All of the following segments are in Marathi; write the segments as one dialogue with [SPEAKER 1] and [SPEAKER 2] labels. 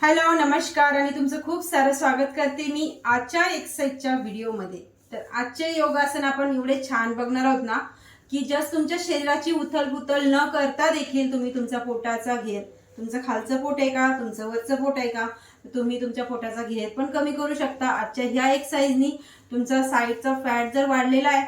[SPEAKER 1] हॅलो नमस्कार आणि तुमचं खूप सारं स्वागत करते मी आजच्या एक्सरसाइजच्या व्हिडिओमध्ये. तर आजचे योगासन आपण एवढे छान बघणार आहोत ना की जस्ट तुमच्या शरीराची उथल न करता देखील तुम्ही तुमचा पोटाचा घेर तुमचं खालचं पोट आहे का तुमचं वरचं पोट आहे का तुम्ही तुमच्या पोटाचा घेर पण कमी करू शकता. आजच्या ह्या एक्सरसाइजनी तुमचा साईडचा फॅट जर वाढलेला आहे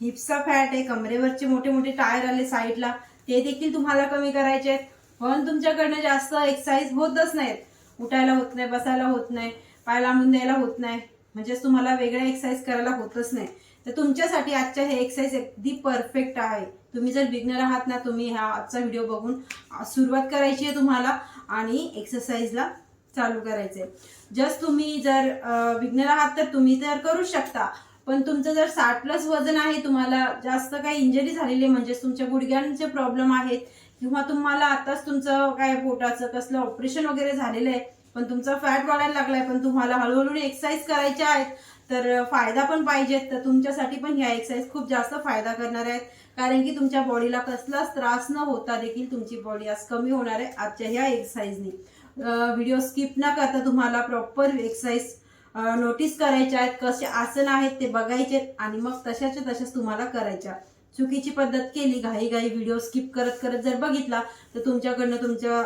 [SPEAKER 1] हिप्सचा फॅट आहे कमरेवरचे मोठे मोठे टायर आले साईडला ते देखील तुम्हाला कमी करायचे आहेत. पण तुमच्याकडनं जास्त एक्सरसाइज होतच नाहीत. उठायला होत नाही बसायला होत नाही पाय लांबून द्यायला होत नाही. म्हणजेच तुम्हाला वेगळ्या एक्सरसाइज करायला होतच नाही. तर तुमच्यासाठी आजच्या हे एक्सरसाइज अगदी परफेक्ट आहे. तुम्ही जर बिगनर आहात ना तुम्ही हा आजचा व्हिडिओ बघून सुरुवात करायची आहे तुम्हाला आणि एक्सरसाइजला चालू करायचंय. जस्ट तुम्ही जर बिगनर आहात तर तुम्ही तर करू शकता. पण तुमचं जर साठ प्लस वजन आहे तुम्हाला जास्त काही इंजरी झालेली आहे म्हणजेच तुमच्या गुडघ्यांचे प्रॉब्लेम आहेत किंवा तुम्हाला आताच तुमचं काय पोटाचं कसलं ऑपरेशन वगैरे झालेलं आहे पण तुमचा फॅट वाढायला लागलाय पण तुम्हाला हळूहळू एक्सरसाइज करायच्या आहेत. तर फायदा पण पाहिजेत. तर तुमच्यासाठी पण ह्या एक्सरसाइज खूप जास्त फायदा करणार आहेत. कारण की तुमच्या बॉडीला कसलाच त्रास न होता देखील तुमची बॉडी आज कमी होणार आहे आजच्या ह्या एक्सरसाइजनी व्हिडिओ स्किप न करता तुम्हाला प्रॉपर एक्सरसाइज नोटीस करायच्या आहेत. कसे आसन आहेत ते बघायचे आहेत आणि मग तशाच्या तशाच तुम्हाला करायच्या. चुकीची पद्धत केली घाई घाई व्हिडिओ स्किप करत करत जर बघितला तर तुमच्याकडनं तुमच्या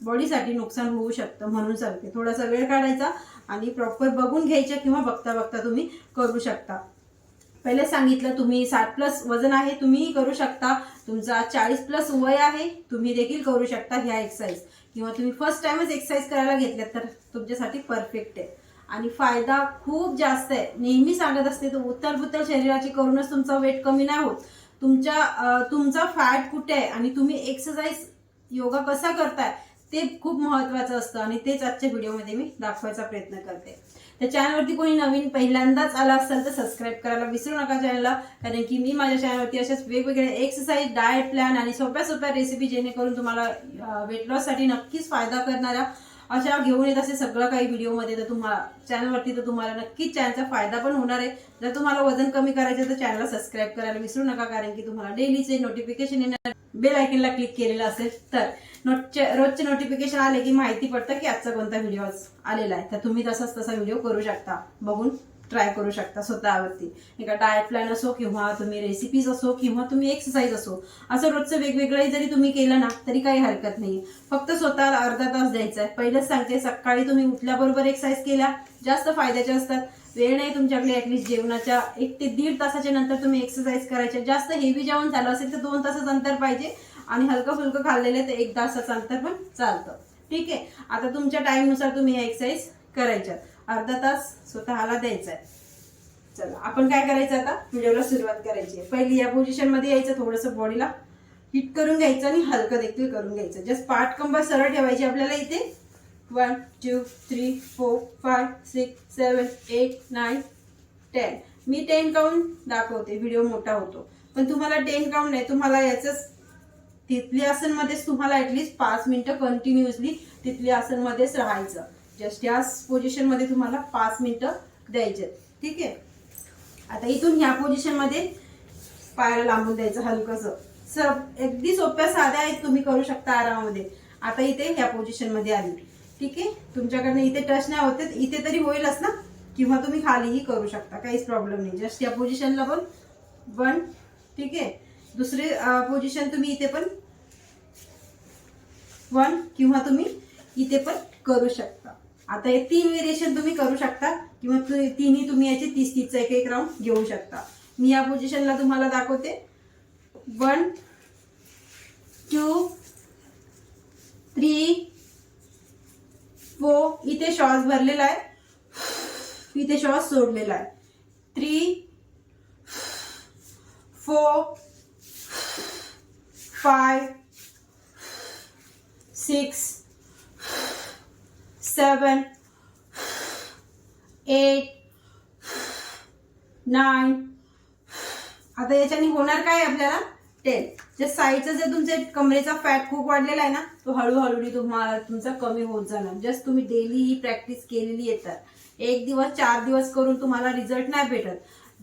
[SPEAKER 1] बॉडीसाठी नुकसान होऊ शकतं म्हणून सांगते. थोडासा वेळ काढायचा आणि प्रॉपर बघून घ्यायच्या किंवा बघता बघता तुम्ही करू शकता. पहिले सांगितलं तुम्ही साठ प्लस वजन आहे तुम्हीही करू शकता. तुमचा चाळीस प्लस वय आहे तुम्ही देखील करू शकता ह्या एक्सरसाइज किंवा तुम्ही फर्स्ट टाइमच एक्सरसाइज करायला घेतल्यात तर तुमच्यासाठी परफेक्ट आहे. आणि फायदा खूप जास्त आहे. नेहमी सांगत असते तो उत्तर बुत्तर शरीराची करूनच तुमचा वेट कमी नाही होत. तुमच्या तुमचा फॅट कुठे आहे आणि तुम्ही एक्सरसाइज योगा कसा करताय ते खूप महत्वाचं असतं आणि तेच आजच्या व्हिडिओमध्ये मी दाखवायचा प्रयत्न करते. तर चॅनलवरती कोणी नवीन पहिल्यांदाच आला असेल तर सबस्क्राईब करायला विसरू नका चॅनलला कारण की मी माझ्या चॅनलवरती अशाच वेगवेगळ्या एक्सरसाइज डाएट प्लॅन आणि सोप्या सोप्या रेसिपी जेणेकरून तुम्हाला वेट लॉससाठी नक्कीच फायदा करणाऱ्या अशा घेऊन येत असे सगळं काही व्हिडिओमध्ये तर तुम्हाला चॅनलवरती तर तुम्हाला नक्कीच चॅनलचा फायदा पण होणार आहे. जर तुम्हाला वजन कमी करायचं तर चॅनलला सबस्क्राईब करायला विसरू नका कारण की तुम्हाला डेलीचे नोटिफिकेशन येणार. बेल आयकनला क्लिक केलेलं असेल तर. नोटचे रोजचे नोटिफिकेशन आले की माहिती पडतं की आजचा कोणता व्हिडिओ आलेला आहे. तर तुम्ही तसाच तसा व्हिडिओ करू शकता. बघून ट्राय करू शकता स्वतःवरती. एका डायट प्लॅन असो किंवा तुम्ही रेसिपीज असो किंवा तुम्ही एक्सरसाइज असो असं रोजचं वेगवेगळं जरी तुम्ही केलं ना तरी काही हरकत नाही फक्त स्वतःला अर्धा तास द्यायचा आहे. पहिलंच सांगते सकाळी तुम्ही उठल्याबरोबर एक्सरसाइज केल्या जास्त फायद्याच्या असतात. वेळ नाही तुमच्याकडे ऍटलीस्ट जेवणाच्या एक ते दीड तासाच्या नंतर तुम्ही एक्सरसाइज करायच्या जास्त हेवी जेवण झालं असेल तर दोन तासाचं अंतर पाहिजे. आणि हलकं फुलकं खाल्लेलं तर एक तासाचं अंतर पण चालतं. ठीक आहे? आता तुमच्या टाईमनुसार तुम्ही एक्सरसाइज करायच्या अर्धा तास स्वतःला द्यायचा आहे चला आपण काय करायचं आता? व्हिडिओला सुरुवात करायची आहे. पहिली या पोझिशनमध्ये यायचं थोडंसं बॉडीला हिट करून घ्यायचं आणि हलकं देखील करून घ्यायचं. जस्ट पाठ कंबर सरळ ठेवायची आपल्याला इथे. One two three four five six seven eight nine ten मी टेन काउंट दाखवते. व्हिडिओ मोठा होतो. पण तुम्हाला टेन काउंट नाही. तुम्हाला याचंच तिथली आसनमध्येच तुम्हाला ऍटलीस्ट पाच मिनिटं कंटिन्युअसली तिथली आसनमध्येच राहायचं. जस्ट या पोझिशनमध्ये तुम्हाला पाच मिनिटं द्यायचे. ठीक आहे? आता इथून ह्या पोझिशनमध्ये पायाला लांबून द्यायचं हलकस. सब अगदी सोप्या साध्या आहेत तुम्ही करू शकता आरामामध्ये. आता इथे ह्या पोझिशनमध्ये आली. ठीक आहे? तुमच्याकडनं इथे टच नाही होते इथे तरी होईलच ना? किंवा तुम्ही खालीही करू शकता काहीच प्रॉब्लेम नाही. जस्ट या पोझिशनला पण. वन ठीक आहे? दुसरे पोझिशन तुम्ही इथे पण वन किंवा तुम्ही इथे पण करू शकता. आता हे तीन व्हेरिएशन तुम्ही करू शकता किंवा तिन्ही तुम्ही याचे तीस तीसचा एक एक राऊंड घेऊ शकता. मी या पोझिशनला तुम्हाला दाखवते. वन टू थ्री फोर इथे श्वास भरलेला आहे. इथे श्वास सोडलेला आहे. Three four five six seven, eight, nine. आता याच्याने होणार काय आपल्याला? टेन जे साईडचं जे तुमचे कमरेचा फॅट खूप वाढलेला आहे ना तो हळूहळू तुम्हाला तुमचा कमी होत जाणार. जस्ट तुम्ही डेली ही प्रॅक्टिस केलेली येतात एक दिवस चार दिवस करून तुम्हाला रिझल्ट नाही भेटत.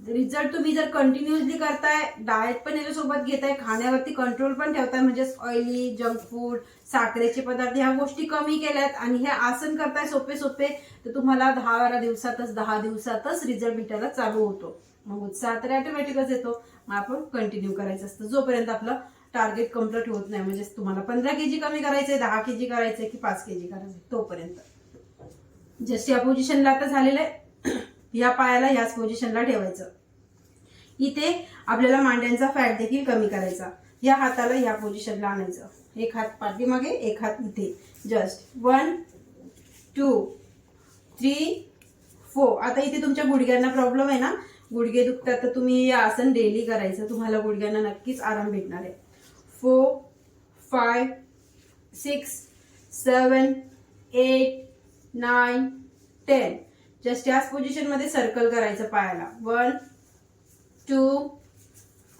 [SPEAKER 1] रिझल्ट तुम्ही जर कंटिन्युअसली करताय डाएट पण याच्यासोबत घेताय खाण्यावरती कंट्रोल पण ठेवताय म्हणजेच ऑइली जंक फूड साखरेचे पदार्थ ह्या गोष्टी कमी केल्यात आणि हे आसन करताय सोपे सोपे तर तुम्हाला दहा बारा दिवसातच दहा दिवसातच रिझल्ट भेटायला चालू होतो. मग उत्साह तर ऑटोमॅटिकच येतो. मग आपण कंटिन्यू करायचं असतं. जोपर्यंत आपलं टार्गेट कंप्लीट होत नाही म्हणजे तुम्हाला पंधरा के जी कमी करायचंय दहा के जी करायचंय की पाच के जी करायचंय तोपर्यंत. जस्ट या पोझिशनला आता झालेलं आहे या पायाला याच पोझिशनला ठेवायचं. इथे आपल्याला मांड्यांचा फॅट देखील कमी करायचा. या हाताला या पोझिशनला आणायचं. एक हात पाठीमागे एक हात इथे. Just one two three four आता इथे तुमच्या गुडघ्यांना प्रॉब्लेम आहे ना? गुडघे दुखतात तर तुम्ही हे आसन डेली करायचं. तुम्हाला गुडघ्यांना नक्कीच आराम भेटणार आहे. Four five six seven eight nine ten just याच पोझिशनमध्ये सर्कल करायचं पायाला. वन टू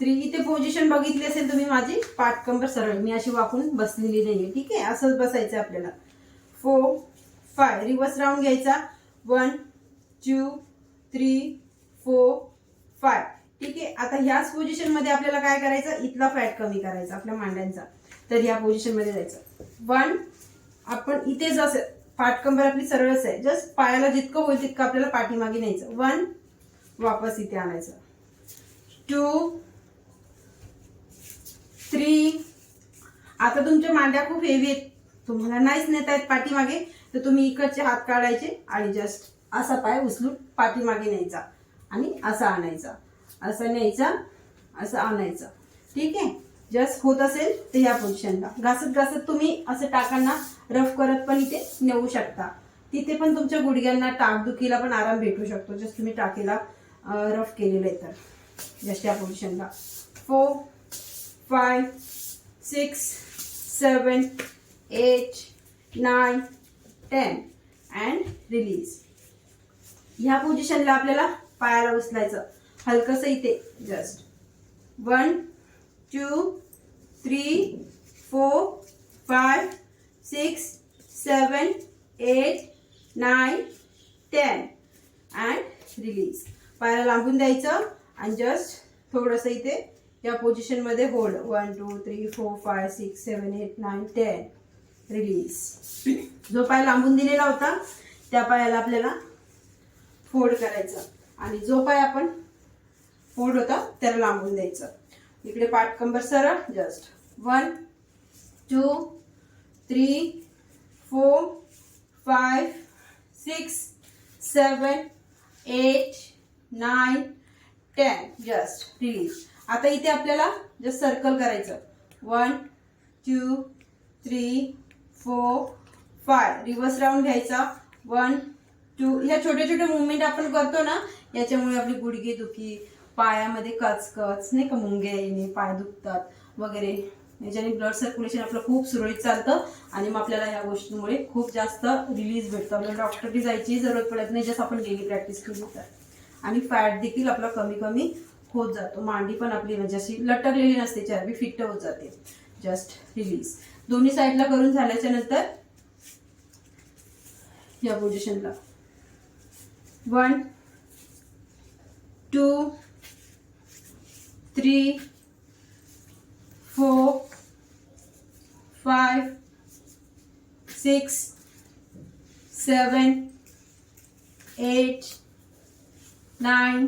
[SPEAKER 1] थ्री इथे पोझिशन बघितली असेल तुम्ही माझी पाठकंबर सरळ. मी अशी वाकून बसलेली नाहीये ठीक आहे? असंच बसायचं आपल्याला. फोर फाय रिवर्स राऊंड घ्यायचा. One two three four five ठीक आहे? आता ह्याच पोझिशनमध्ये आपल्याला काय करायचं? इथला फॅट कमी करायचा आपल्या मांड्यांचा. तर ह्या पोझिशनमध्ये जायचं. वन आपण इथे जसं पाठकंबर आपली सरळच आहे. जस्ट पायाला जितकं होईल तितकं आपल्याला पाठीमागे न्यायचं. वन वापस इथे आणायचं. टू थ्री आता तुमच्या मांड्या खूप हेवी आहेत. तुम्हाला नाहीच नेता येत पाठीमागे. तर तुम्ही इकडचे हात काढायचे आणि जस्ट असा पाय उचलून पाठीमागे न्यायचा आणि असा आणायचा. असा न्यायचा असं आणायचं. ठीक आहे? जस्ट होत असेल तर या पोझिशनला घासत घासत तुम्ही असं टाकांना रफ करत पण इथे नेऊ शकता. तिथे पण तुमच्या गुडघ्यांना टाकदुखीला पण आराम भेटू शकतो. जस्ट तुम्ही टाकीला रफ केलेलं आहे तर. जस्ट या पोझिशनला four five six seven eight, nine ten and release ह्या पोझिशनला आपल्याला पायाला उचलायचं हलकंसं इथे just one two three four five six seven eight nine ten and release पायाला लांबून द्यायचं. आणि जस्ट थोडंसं इथे या पोझिशनमध्ये hold one two three four five six seven eight nine ten release जो पाय लांबून दिलेला होता त्या पायाला आपल्याला फोल्ड करायचं. आणि जो पाय आपण फोल्ड होता त्याला लांबून द्यायचं. इकडे पाठ कंबर सरळ just one two three four five six seven eight nine ten just release आता इथे आपल्याला जस्ट सर्कल करायचं. One two three four five reverse round घ्यायचा. वन टू ह्या छोट्या छोट्या मुवमेंट आपण करतो ना याच्यामुळे आपली गुडघे दुखी पायामध्ये कचकच नाही का मुंग्या येणे पाय दुखतात वगैरे. याच्याने ब्लड सर्क्युलेशन आपलं खूप सुरळीत चालतं आणि मग आपल्याला ह्या गोष्टींमुळे खूप जास्त रिलीज भेटतं. आपल्याला डॉक्टरकडे जायची जरूरत पडत नाही जसं आपण डेली प्रॅक्टिस केली तर. आणि फॅट देखील आपला कमी कमी होत जातो. मांडी पण आपली म्हणजे अशी लटकलेली नसते चरबी फिट्ट होत जाते. जस्ट रिलीज दोन्ही साईडला करून झाल्याच्यानंतर या पोझिशनला one two three four five six seven eight nine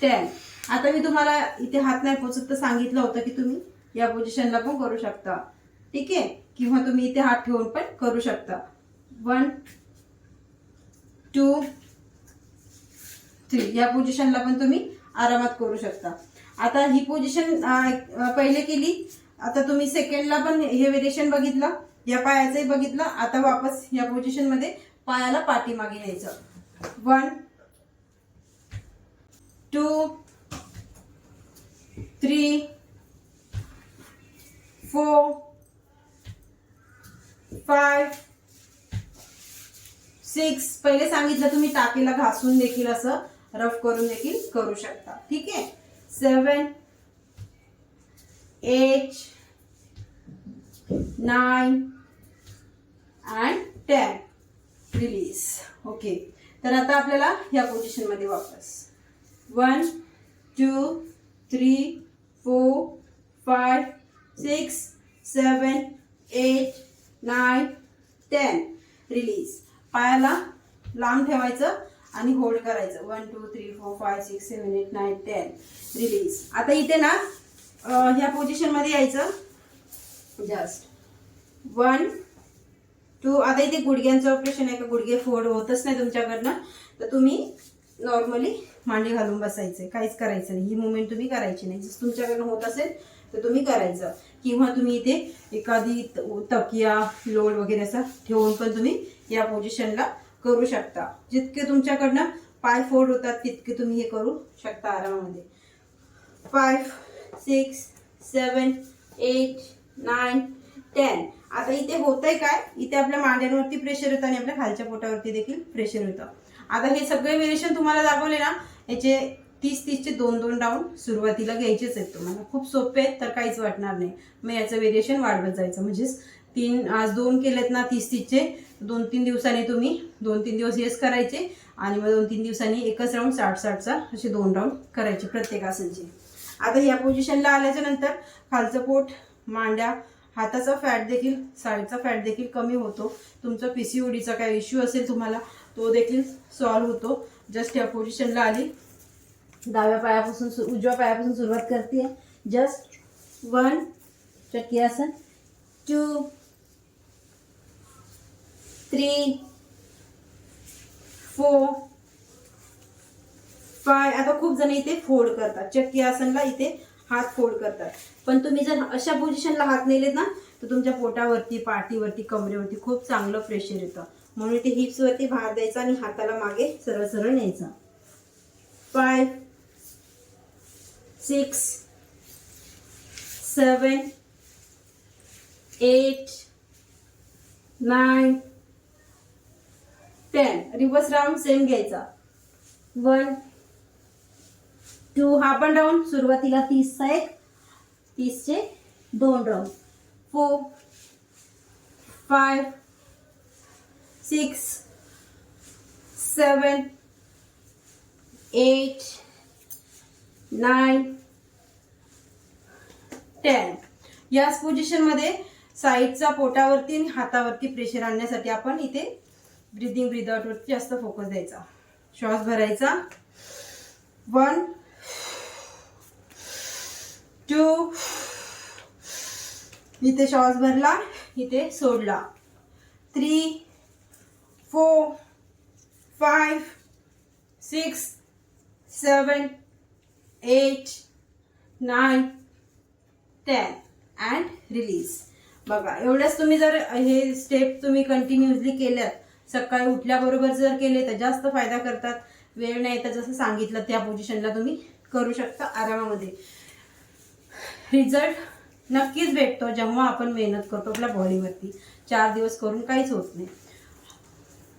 [SPEAKER 1] ten आता मी तुम्हाला इथे हात नाही पोचत तर सांगितलं होतं की तुम्ही या पोझिशनला पण करू शकता. ठीक आहे? किंवा तुम्ही इथे हात ठेवून पण करू शकता. वन टू थ्री या पोझिशनला पण तुम्ही आरामात करू शकता. आता ही पोझिशन पहिले केली. आता तुम्ही सेकंडला पण हे वेरिएशन बघितलं. या पायाचंही बघितलं. आता वापस या पोझिशनमध्ये पायाला पाठीमागे न्यायचं. One two three four five six. पहिले सांगितलं तुम्ही टाकीला घासून देखील असं रफ करून देखील करू शकता. ठीक आहे? Seven eight nine and ten. Release okay तर आता आपल्याला या पोझिशनमध्ये वापस. One two three four five six seven eight nine ten release. पायाला लांब ठेवायचं आणि होल्ड करायचं. One two three four five six seven eight nine ten release. आता इथे ना ह्या पोझिशनमध्ये यायचं. जस्ट वन टू आता इथे गुडघ्यांचं ऑपरेशन आहे का? गुडघे फोड होतच नाही तुमच्याकडनं. तर तुम्ही नॉर्मली मांडी घालून बसायचं. काहीच करायचं नाही. ही मुवमेंट तुम्ही करायची नाही. जर तुमच्याकडनं होत असेल तर तुम्ही करायचं. किंवा तुम्ही इथे एखादी तकिया लोड वगैरे असं ठेवून पण तुम्ही या पोझिशनला करू शकता. जितके तुमच्याकडनं पाय फोल्ड होतात तितके तुम्ही हे करू शकता आरामामध्ये. Five six seven eight nine ten आता इथे होतंय काय? इथे आपल्या मांड्यांवरती प्रेशर येतं आणि आपल्या खालच्या पोटावरती देखील प्रेशर येतं आता हे सगळे वेरिएशन तुम्हाला दाखवले ना याचे तीस तीसचे दोन दोन राऊंड सुरुवातीला घ्यायचेच आहेत तुम्हाला. खूप सोपे आहेत तर काहीच वाटणार नाही. मग याचं वेरिएशन वाढवत जायचं. म्हणजेच तीन आज दोन केलेत ना तीस तीसचे दोन तीन दिवसांनी तुम्ही दोन तीन दिवस हेच करायचे आणि मग दोन तीन दिवसांनी एकच राऊंड साठ साठचा असे दोन राऊंड करायचे प्रत्येक आसनचे. आता या पोझिशनला आल्याच्यानंतर खालचं पोट मांड्या हाताचा फॅट देखील साईडचा फॅट देखील कमी होतो. तुमचा पीसीओडीचा काय इश्यू असेल तुम्हाला तो देखील सॉल्व्ह होतो. जस्ट या पोझिशनला आली. डाव्या पायापासून सु- उजव्या पायापासून सुरुवात करते. जस्ट वन चक्की आसन टू थ्री फोर फाय आता खूप जण इथे फोल्ड करतात. चक्की आसनला इथे हात फोल्ड करतात. पण तुम्ही जर अशा पोझिशनला हात नेलेत ना तर तुमच्या पोटावरती पाठीवरती कमरेवरती खूप चांगलं प्रेशर येतं. म्हणून इथे हिप्सवरती भार द्यायचा आणि हाताला मागे सरळ सरळ न्यायचा. Five six seven eight nine ten reverse round same घ्यायचा. वन टू हा पण राऊंड सुरुवातीला तीसचा एक तीसचे दोन round four five six seven eight nine ten. याच पोझिशनमध्ये साईडचा पोटावरती आणि हातावरती प्रेशर आणण्यासाठी आपण इथे ब्रिदिंग ब्रिद आउटवरती जास्त फोकस द्यायचा. श्वास भरायचा. वन टू इथे श्वास भरला इथे सोडला. Three four, five six seven eight nine ten and release बघा एवढ्याच तुम्ही जर हे स्टेप तुम्ही कंटिन्युअसली केल्यात सकाळी उठल्याबरोबर जर केले तर जास्त फायदा करतात. वेळ नाही तर जसं सांगितलं त्या पोझिशनला तुम्ही करू शकता आरामामध्ये. रिझल्ट नक्कीच भेटतो जेव्हा आपण मेहनत करतो आपल्या बॉडीवरती चार दिवस करून काहीच होत नाही.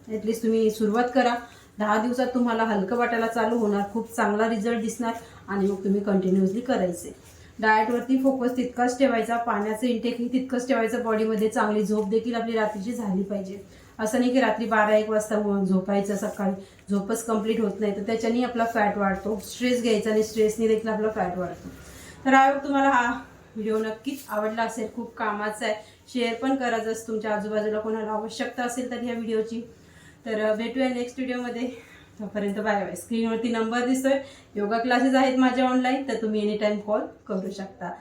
[SPEAKER 1] ॲटलिस्ट तुम्ही सुरुवात करा. दहा दिवसात तुम्हाला हलकं वाटायला चालू होणार. खूप चांगला रिझल्ट दिसणार आणि मग तुम्ही कंटिन्युअसली करायचे. डाएटवरती फोकस तितकाच ठेवायचा. पाण्याचं इंटेकही तितकंच ठेवायचं. बॉडीमध्ये चांगली झोप देखील आपली रात्रीची झाली पाहिजे. असं नाही की रात्री बारा एक वाजता झोपायचं सकाळी. झोपच कंप्लीट होत नाही. तर त्याच्याने आपला फॅट वाढतो. स्ट्रेस घ्यायचा आणि स्ट्रेसने देखील आपला फॅट वाढतो. तर आयोग तुम्हाला हा व्हिडिओ नक्कीच आवडला असेल. खूप कामाचा आहे. शेअर पण करा जसं तुमच्या आजूबाजूला कोणाला आवश्यकता असेल तर ह्या व्हिडिओची तर भेटू भेटूया नेक्स्ट व्हिडिओमध्ये तोपर्यंत बाय बाय स्क्रीनवरती नंबर दिसतोय. योगा क्लासेस आहेत माझ्या ऑनलाईन तर तुम्ही एनी टाईम कॉल करू शकता.